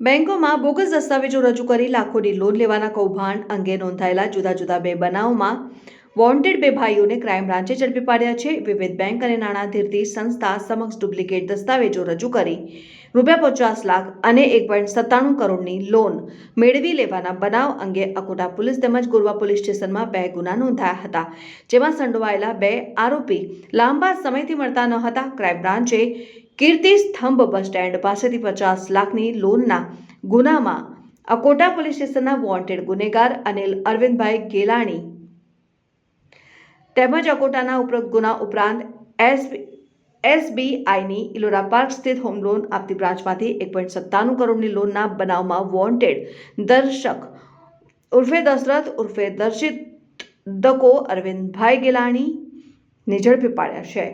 બેંકોમાં બોગસ દસ્તાવેજો રજૂ કરી લાખોની લોન લેવાના કૌભાંડ અંગે નોંધાયેલા જુદા જુદા બે બનાવમાં વોન્ટેડ બે ભાઈઓને ક્રાઇમ બ્રાન્ચે ઝડપી પાડ્યા છે. વિવિધ બેંક અને નાણાં ધીરતી સંસ્થા સમક્ષ ડુપ્લિકેટ દસ્તાવેજો રજૂ કરી રૂપિયા પચાસ લાખ અને એક પોઈન્ટ સત્તાણું કરોડની લોન મેળવી લેવાના બનાવ અંગે અકોટા પોલીસ તેમજ ગોરવા પોલીસ સ્ટેશનમાં બે ગુના નોંધાયા હતા, જેમાં સંડોવાયેલા બે આરોપી લાંબા સમયથી મળતા ન હતા. ક્રાઇમ બ્રાન્ચે કીર્તિ સ્તંભ બસ સ્ટેન્ડ પાસેથી પચાસ લાખની લોનના ગુનામાં અકોટા પોલીસ સ્ટેશનના વોન્ટેડ ગુનેગાર અનિલ અરવિંદભાઈ ગેલાણી તેમજ અકોટાના ઉપરોક્ત ગુના ઉપરાંત એસબી એસબીઆઈની ઇલોરા પાર્ક સ્થિત હોમ લોન આપતી બ્રાન્ચમાંથી એક પોઈન્ટ સત્તાણું કરોડની લોનના બનાવમાં વોન્ટેડ દર્શક ઉર્ફે દશરથ, ઉર્ફે દર્શિત દકો અરવિંદભાઈ ગેલાણીને ઝડપી પાડ્યા છે.